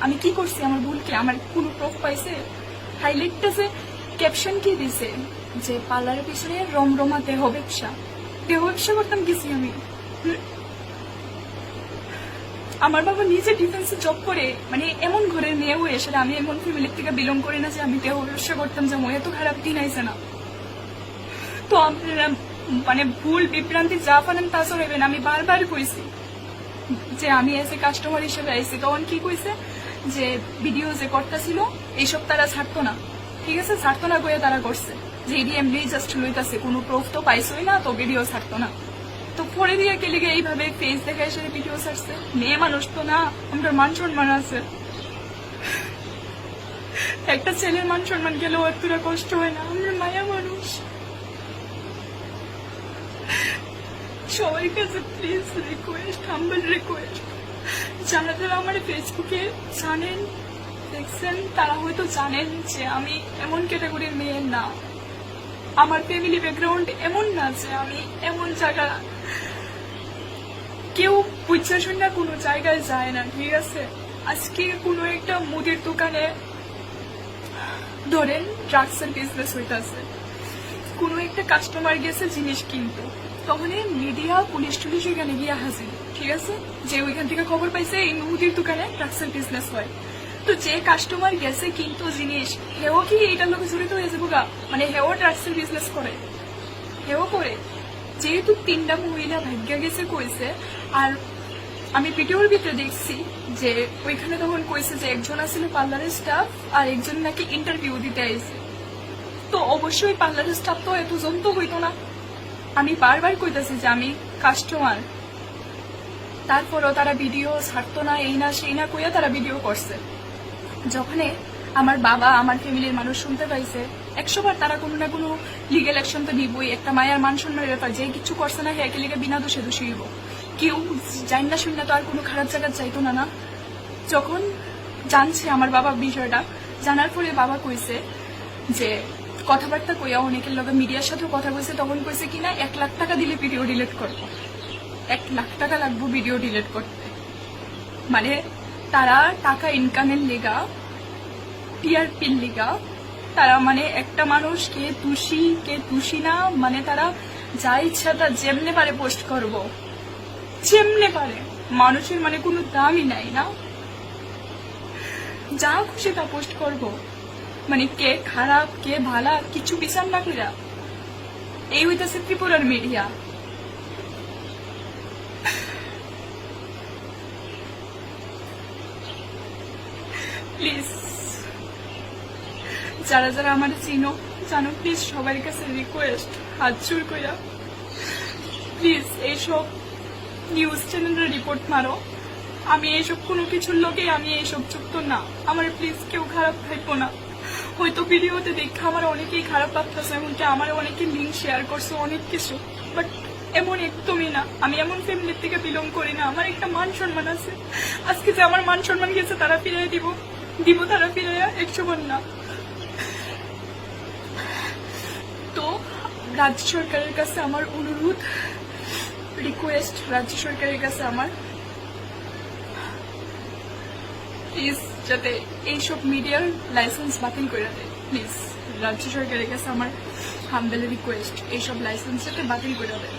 আমি কি করছি? আমার ভুল কি আমার কোনো প্রুফ পাইছে? হাইলাইটটা যে ক্যাপশন কি দিছে? যে পার্লারের পিছনে রমরমা দেহ ব্যবসা দেহ ব্যবসা করতাম গেছি আমি। আমার বাবা নিজে ডিফেন্সে জব করে মানে এমন মেয়ে হয়ে সেটা আমি এমন ফ্যামিলির থেকে বিলং করি না যে আমি দেহ ব্যবসা করতাম যে এত খারাপ দিন আইসে না। তো আপনারা মানে ভুল বিভ্রান্তি যা পারেন তা চড়াইবেন আমি বারবার কইছি যে আমি এসে কাস্টমার হিসেবে আইছি। তখন কি কইছে? যে ভিডিও যে করতেছিল এইসব তারা ছাড়তো না। ঠিক আছে? ছাড়তো না কয়ে তারা করছে। যে এডি এমনি জাস্ট লইতাছে। কোনো প্রুফ তো পাইছই না, তো ভিডিও ছাড়তো না। তো পরে দিয়ে কে লিগে এইভাবে ফেস দেখে এসে ভিডিও ছাড়ছে। মেয়ে মানুষ তো না, আমরা মান সম্মান আছে। একটা ছেলের মান সম্মান গেলেও এতটা কষ্ট হয় না। আমরা মায়া মানুষ। সবার কাছে প্লিজ রিকোয়েস্ট হাম্বল রিকোয়েস্ট যারা যারা আমার ফেসবুকে জানেন, দেখছেন, তারা হয়তো জানেন যে আমি এমন ক্যাটাগরির মেয়ে না। আমার ফ্যামিলি ব্যাকগ্রাউন্ড এমন না যে আমি এমন জায়গা কেউ বুঝছে শুনে কোনো জায়গায় যায় না, ঠিক আছে? আজকে কোনো একটা মুদির দোকানে ধরেন ড্রাগসের বিজনেস হইতাছে। কোনো একটা কাস্টমার গেছে জিনিস কিনতে। তখন মিডিয়া, পুলিশ টুলিশ ওইখানে গিয়ে হাজির। ঠিক আছে? যে ওইখান থেকে খবর পাইছে এই মুদির দোকানে ট্রাক্সের বিজনেস হয়। তো যে কাস্টমার গেছে কিন্তু জিনিস, হেও কি এইটার লোক জড়িত হয়ে যাব গা? মানে হেও ট্রাক্সের বিজনেস করে। হেও করে। যেহেতু তিনটা মহিলা ভাগ্যা গেছে কইছে, আর আমি ভিডিওর ভিতরে দেখছি যে ওইখানে তখন কইছে যে একজন আছিল পার্লারের স্টাফ আর একজন নাকি ইন্টারভিউ দিতে আইছে। তো অবশ্যই পার্লারের স্টাফ তো এত জন্ত হইতো না। আমি বারবার কইতেছি যে আমি কাস্টমার তারপরও তারা ভিডিও ছাড়তো না, এই না, সেই না কইয়া তারা ভিডিও করছে। যখনে আমার বাবা আমার ফ্যামিলির মানুষ শুনতে পাইছে, একশোবার তারা কোনো না কোনো লিগেল অ্যাকশন তো নিবই, একটা মায়ের মান সম্মানের ব্যাপার, যে কিছু করছে না হ্যাঁ লিগে বিনা দোষে দোষী হইব। কেউ জানি না শুনি না তো আর কোনো খারাপ জায়গা চাইতো না না। যখন জানছে আমার বাবা বিষয়টা, জানার পরে বাবা কইছে যে কথাবার্তা কইয়া অনেকের লগে মিডিয়ার সাথেও কথা কইছে তখন কইছে কিনা এক লাখ টাকা দিলে ভিডিও ডিলিট করব। এক লাখ টাকা লাগবে ভিডিও ডিলিট করতে। মানে তারা টাকা ইনকামের লেগা টিআরপির লিগা, তারা মানে একটা মানুষ কে তুষি কে তুষি না মানে তারা যা ইচ্ছা তা যেমনে পারে পোস্ট করব। যেমনে পারে। মানুষের মানে কোনো দামই নাই না। যা খুশি তা পোস্ট করব। মানে কে খারাপ, কে ভালা কিছু বিচার না কইরা। এই হইতেছে ত্রিপুরার মিডিয়া প্লিজ যারা যারা আমার চিনো, জানো প্লিজ সবার কাছে রিকোয়েস্ট হাত জোর কইরা। প্লিজ এইসব নিউজ চ্যানেলের রিপোর্ট মারো। আমি এইসব কোনো কিছুর লোকেই, আমি এইসব যুক্ত না। আমার প্লিজ কেউ খারাপ থাকব না। হয়তো ভিডিওতে দেখে আমার অনেকেই খারাপ লাগতেছে এমনকি আমার অনেকে লিঙ্ক শেয়ার করছে, অনেক কিছু। বাট এমন একদমই না। আমি এমন ফ্যামিলির থেকে বিলং করি না। আমার একটা মান সম্মান আছে। আজকে যে আমার মান সম্মান গেছে, তারা ফিরিয়ে দিব। দিব তারা ফিরিয়ে একশো না। তো রাজ্য সরকারের কাছে আমার অনুরোধ রিকোয়েস্ট রাজ্য সরকারের কাছে আমার। প্লিজ যাতে এইসব মিডিয়ার লাইসেন্স বাতিল করে দেয়। প্লিজ রাজ্য সরকারের কাছে আমার হামবেল রিকোয়েস্ট এইসব লাইসেন্স যাতে বাতিল করে দেয়।